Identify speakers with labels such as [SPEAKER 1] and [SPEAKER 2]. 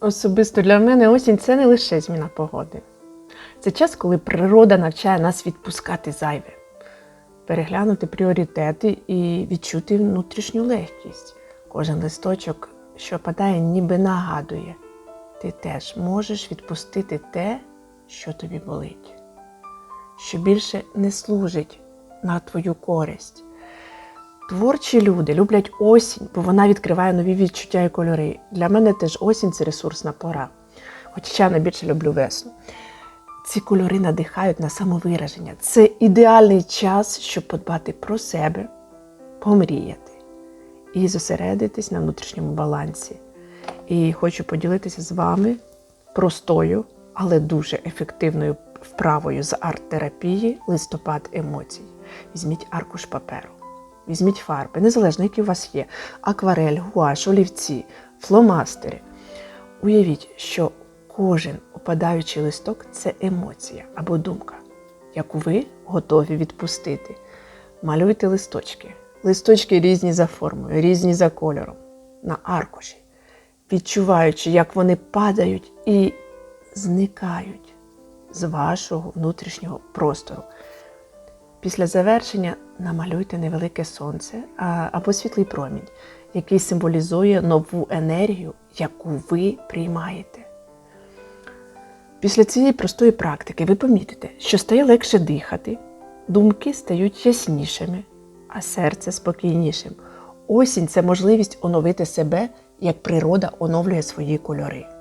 [SPEAKER 1] Особисто для мене осінь це не лише зміна погоди. Це час, коли природа навчає нас відпускати зайве, переглянути пріоритети і відчути внутрішню легкість. Кожен листочок, що падає, ніби нагадує, ти теж можеш відпустити те, що тобі болить, що більше не служить на твою користь. Творчі люди люблять осінь, бо вона відкриває нові відчуття і кольори. Для мене теж осінь це ресурсна пора. Хоча я найбільше люблю весну. Ці кольори надихають на самовираження. Це ідеальний час, щоб подбати про себе, помріяти і зосередитись на внутрішньому балансі. І хочу поділитися з вами простою, але дуже ефективною вправою з арт-терапії листопад емоцій. Візьміть аркуш паперу. Візьміть фарби, незалежно, які у вас є: акварель, гуаш, олівці, фломастери. Уявіть, що кожен опадаючий листок це емоція або думка, яку ви готові відпустити. Малюйте листочки. Листочки різні за формою, різні за кольором, на аркуші, відчуваючи, як вони падають і зникають з вашого внутрішнього простору. Після завершення намалюйте невелике сонце або світлий промінь, який символізує нову енергію, яку ви приймаєте. Після цієї простої практики ви помітите, що стає легше дихати, думки стають яснішими, а серце спокійнішим. Осінь це можливість оновити себе, як природа оновлює свої кольори.